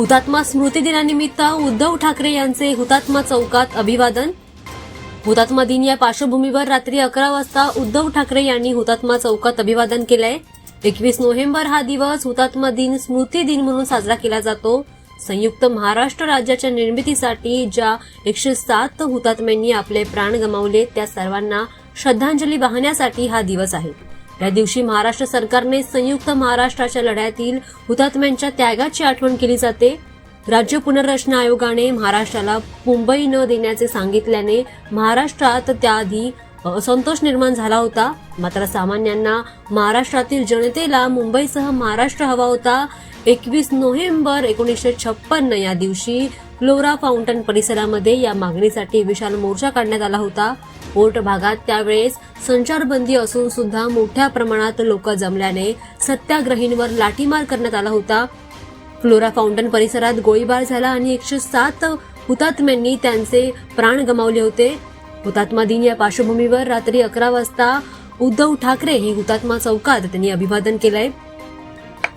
हुतात्मा स्मृती दिनानिमित्त उद्धव ठाकरे यांचे हुतात्मा चौकात अभिवादन. हुतात्मा दिन या पार्श्वभूमीवर रात्री अकरा वाजता उद्धव ठाकरे यांनी हुतात्मा चौकात अभिवादन केलंय. एकवीस नोव्हेंबर हा दिवस हुतात्मा दिन स्मृती दिन म्हणून साजरा केला जातो. संयुक्त महाराष्ट्र राज्याच्या निर्मितीसाठी ज्या एकशे सात हुतात्म्यांनी आपले प्राण गमावले त्या सर्वांना श्रद्धांजली वाहण्यासाठी हा दिवस आहे. या दिवशी महाराष्ट्र सरकारने संयुक्त महाराष्ट्राच्या लढ्यातील हुतात्म्यांच्या त्यागाची आठवण केली जाते. राज्य पुनर्रचना आयोगाने महाराष्ट्राला मुंबई न देण्याचे सांगितल्याने महाराष्ट्रात त्याआधी असंतोष निर्माण झाला होता. मात्र सामान्यांना महाराष्ट्रातील जनतेला मुंबईसह महाराष्ट्र हवा होता. एकवीस नोव्हेंबर एकोणीसशे छप्पन्न या दिवशी फ्लोरा फाउंटन परिसरामध्ये या मागणीसाठी विशाल मोर्चा काढण्यात आला होता. पोर्ट भागात त्यावेळेस संचारबंदी असून सुद्धा मोठ्या प्रमाणात लोक जमल्याने सत्याग्रहींवर लाठीमार करण्यात आला होता. फ्लोरा फाउंटन परिसरात गोळीबार झाला आणि एकशे सात हुतात्म्यांनी त्यांचे प्राण गमावले होते. हुतात्मा दिन या पार्श्वभूमीवर रात्री अकरा वाजता उद्धव ठाकरे हे हुतात्मा चौकात त्यांनी अभिवादन केलंय.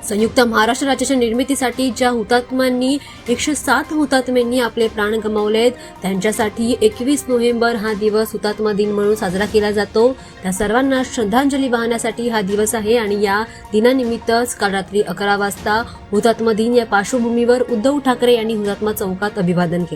संयुक्त महाराष्ट्र राज्याच्या निर्मितीसाठी ज्या हुतात्म्यांनी एकशे सात हुतात्म्यांनी आपले प्राण गमावलेत त्यांच्यासाठी एकवीस नोव्हेंबर हा दिवस हुतात्मा दिन म्हणून साजरा केला जातो. त्या सर्वांना श्रद्धांजली वाहण्यासाठी हा दिवस आहे आणि या दिनानिमित्तच काल रात्री अकरा वाजता हुतात्मा दिन या पार्श्वभूमीवर उद्धव ठाकरे यांनी हुतात्मा चौकात अभिवादन केलं.